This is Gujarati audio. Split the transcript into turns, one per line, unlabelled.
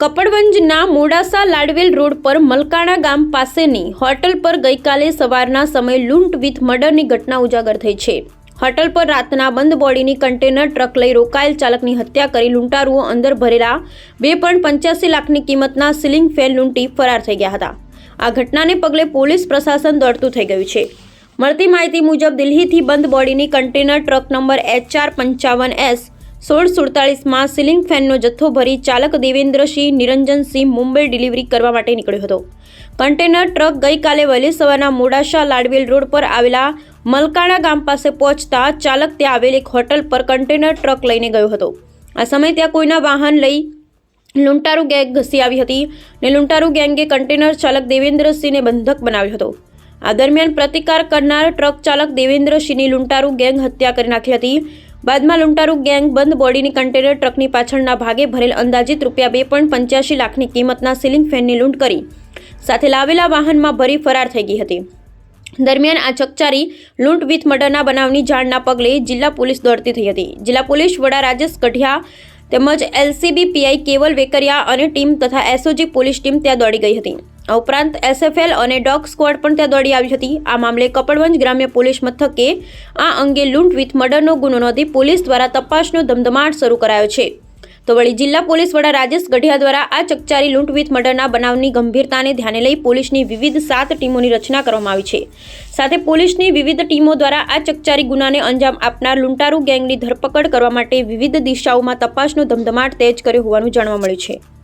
કપડવંજના મોડાસા લાડવેલ રોડ પર મલકાણા ગામ પાસેની હોટલ પર ગઈકાલે સવારના સમયે લૂંટ વિથ મર્ડરની ઘટના ઉજાગર થઈ છે. હોટલ પર રાતના બંધ બોડીની કન્ટેનર ટ્રક લઈ રોકાયેલ ચાલકની હત્યા કરી લૂંટારુઓ અંદર ભરેલા બે પોઈન્ટ પંચ્યાસી લાખની કિંમતના સીલિંગ ફેન લૂંટી ફરાર થઈ ગયા હતા. આ ઘટનાને પગલે પોલીસ પ્રશાસન દોડતું થઈ ગયું છે. મળતી માહિતી મુજબ દિલ્હીથી બંધ બોડીની કન્ટેનર ટ્રક નંબર એચ ચાર પંચાવન એસ સોળ સુડતાલીસમાં સીલિંગ ફેનનો જથ્થો ભરી ચાલક દેવેન્દ્રસિંહ નિરંજનસિંહ મુંબઈ ડિલિવરી કરવા માટે નીકળ્યો હતો. કન્ટેનર ટ્રક ગઈકાલે વહેલી સવારના મોડાસા લાડવેલ રોડ પર આવેલા મલકાણા ગામ પાસે પહોંચતા ચાલક ત્યાં આવેલ એક હોટલ પર કન્ટેનર ટ્રક લઈને ગયો હતો. આ સમયે ત્યાં કોઈના વાહન લઈ લુંટારુ ગેંગ ઘસી આવી હતી ને લુંટારુ ગેંગે કન્ટેનર ચાલક દેવેન્દ્રસિંહને બંધક બનાવ્યો હતો. આ દરમિયાન પ્રતિકાર કરનાર ટ્રક ચાલક દેવેન્દ્રસિંહની લૂંટારુ ગેંગ હત્યા કરી નાખી હતી. બાદમાં લૂંટારુ ગેંગ બંધ બોડીની કન્ટેનર ટ્રકની પાછળના ભાગે ભરેલ અંદાજિત રૂપિયા બે પોઈન્ટ પંચ્યાસી લાખની કિંમતના સીલિંગ ફેનની લૂંટ કરી. સાથે લાવેલા વાહનમાં ભરી ફરાર થઈ ગઈ હતી. દરમિયાન આ ચકચારી લૂંટ વિથ મર્ડરના બનાવની જાણના પગલે જિલ્લા પોલીસ દોડતી થઈ હતી. જિલ્લા પોલીસ વડા રાજેશ ગઢિયા તેમજ એલસીબી પીઆઈ કેવલ વેકરિયા અને ટીમ તથા એસઓજી પોલીસ ટીમ ત્યાં દોડી ગઈ હતી. આ ઉપરાંત એસએફએલ અને ડોગ સ્ક્વોડ પણ ત્યાં દોડી આવી હતી. આ મામલે કપડવંજ ગ્રામ્ય પોલીસ મથકે આ અંગે લૂંટ વિથ મર્ડરનો ગુનો નોંધી પોલીસ દ્વારા તપાસનો ધમધમાટ શરૂ કરાયો છે. તો વળી જિલ્લા પોલીસ વડા રાજેશ ગઢિયા દ્વારા આ ચકચારી લૂંટ વિથ મર્ડરના બનાવની ગંભીરતાને ધ્યાને લઈ પોલીસની વિવિધ સાત ટીમોની રચના કરવામાં આવી છે. સાથે પોલીસની વિવિધ ટીમો દ્વારા આ ચકચારી ગુનાને અંજામ આપનાર લૂંટારુ ગેંગની ધરપકડ કરવા માટે વિવિધ દિશાઓમાં તપાસનો ધમધમાટ તેજ કર્યો હોવાનું જાણવા મળ્યું છે.